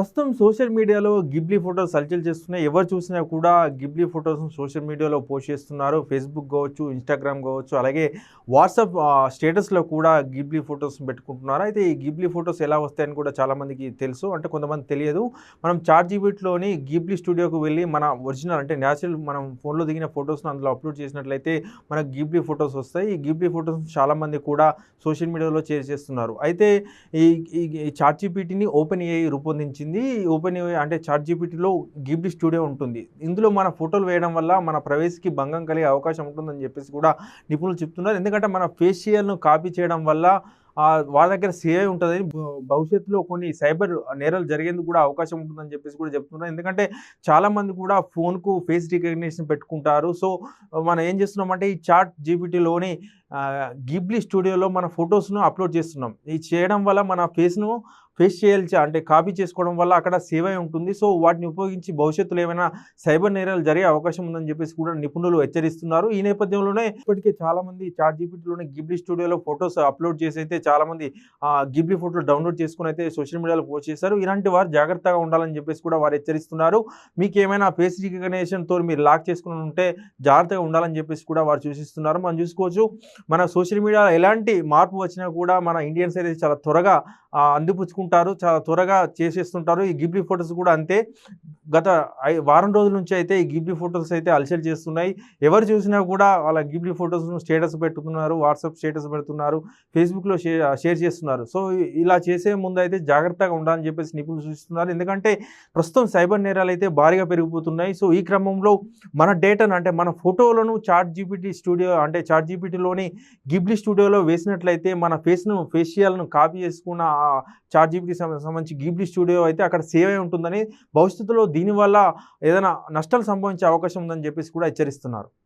ప్రస్తుతం సోషల్ మీడియాలో Ghibli photos హల్చల్ చేస్తున్నాయి. ఎవరు చూసినా కూడా గిబ్లీ ఫొటోస్ సోషల్ మీడియాలో పోస్ట్ చేస్తున్నారు. ఫేస్బుక్ కావచ్చు ఇన్స్టాగ్రామ్ కావచ్చు అలాగే వాట్సాప్ స్టేటస్లో కూడా గిబ్లీ ఫొటోస్ పెట్టుకుంటున్నారు. అయితే ఈ గిబ్లీ ఫొటోస్ ఎలా వస్తాయని కూడా చాలామందికి తెలుసు అంటే కొంతమంది తెలియదు. మనం చార్ట్ జీబీట్లోని గిబ్లీ స్టూడియోకి వెళ్ళి మన ఒరిజినల్ అంటే న్యాచురల్ మనం ఫోన్లో దిగిన ఫొటోస్ను అందులో అప్లోడ్ చేసినట్లయితే మనకు గిబ్లీ ఫొటోస్ వస్తాయి. ఈ గిబ్లీ ఫొటోస్ చాలామంది కూడా సోషల్ మీడియాలో షేర్ చేస్తున్నారు. అయితే ఈ చార్ట్ జీబీటీని ఓపెన్ ఏఐ రూపొందించింది ఓపెన్ అంటే చార్ట్ జీపీటీలో గిబ్లీ స్టూడియో ఉంటుంది. ఇందులో మన ఫోటోలు వేయడం వల్ల మన ప్రైవసీకి భంగం కలిగే అవకాశం ఉంటుందని చెప్పేసి కూడా నిపుణులు చెప్తున్నారు. ఎందుకంటే మన ఫేషియల్ను కాపీ చేయడం వల్ల వాళ్ళ దగ్గర సేవ్ ఉంటుందని భవిష్యత్తులో కొన్ని సైబర్ నేరాలు జరిగేందుకు కూడా అవకాశం ఉంటుందని చెప్పేసి కూడా చెప్తున్నారు. ఎందుకంటే చాలామంది కూడా ఫోన్కు ఫేస్ రికగ్నిషన్ పెట్టుకుంటారు. సో మనం ఏం చేస్తున్నామంటే ఈ చాట్ జీపీటీలోని గిబ్లీ స్టూడియోలో మన ఫొటోస్ను అప్లోడ్ చేస్తున్నాం. ఇది చేయడం వల్ల మన ఫేస్ను ఫేస్ చేయాల్సి అంటే కాపీ చేసుకోవడం వల్ల అక్కడ సేవ్ అయి ఉంటుంది. సో వాటిని ఉపయోగించి భవిష్యత్తులో ఏమైనా సైబర్ నేరాలు జరిగే అవకాశం ఉందని చెప్పేసి కూడా నిపుణులు హెచ్చరిస్తున్నారు. ఈ నేపథ్యంలోనే ఇప్పటికే చాలా మంది చాట్ జీపీటీలోనే గిబ్లీ స్టూడియోలో ఫొటోస్ అప్లోడ్ చేసి అయితే చాలా మంది గిబ్లీ ఫోటోలు డౌన్లోడ్ చేసుకుని అయితే సోషల్ మీడియాలో పోస్ట్ చేశారు. ఇలాంటి వారు జాగ్రత్తగా ఉండాలని చెప్పేసి కూడా వారు హెచ్చరిస్తున్నారు. మీకు ఏమైనా ఫేస్ రికగ్నేషన్తో మీరు లాక్ చేసుకుని ఉంటే జాగ్రత్తగా ఉండాలని చెప్పేసి కూడా వారు సూచిస్తున్నారు. మనం చూసుకోవచ్చు మన సోషల్ మీడియాలో ఎలాంటి మార్పు వచ్చినా కూడా మన ఇండియన్స్ అయితే చాలా త్వరగా అందిపుచ్చుకుంటారు చాలా త్వరగా చేసేస్తుంటారు. ఈ గిబ్లీ ఫొటోస్ కూడా అంతే. గత వారం రోజుల నుంచి అయితే ఈ గిబ్లీ ఫొటోస్ అయితే అలసలు చేస్తున్నాయి. ఎవరు చూసినా కూడా వాళ్ళ గిబ్లీ ఫొటోస్ను స్టేటస్ పెట్టుతున్నారు వాట్సాప్ స్టేటస్ పెడుతున్నారు ఫేస్బుక్లో షేర్ షేర్ చేస్తున్నారు. సో ఇలా చేసే ముందు అయితే జాగ్రత్తగా ఉండాలని చెప్పేసి నిపుణులు సూచిస్తున్నారు. ఎందుకంటే ప్రస్తుతం సైబర్ నేరాలు అయితే భారీగా పెరిగిపోతున్నాయి. సో ఈ క్రమంలో మన డేటాను అంటే మన ఫోటోలను చాట్ జీపీటీ స్టూడియో అంటే చాట్ జీపీటీలోని గిబ్లీ స్టూడియోలో వేసినట్లయితే మన ఫేస్ను ఫేషియల్ను కాపీ చేసుకున్న చాట్ జీబీటీ సంబంధించి గిబ్లీ స్టూడియో అయితే అక్కడ సేవ్ అయి ఉంటుందని భవిష్యత్తులో దీనివల్ల ఏదైనా నష్టాలు సంభవించే అవకాశం ఉందని చెప్పేసి కూడా హెచ్చరిస్తున్నారు.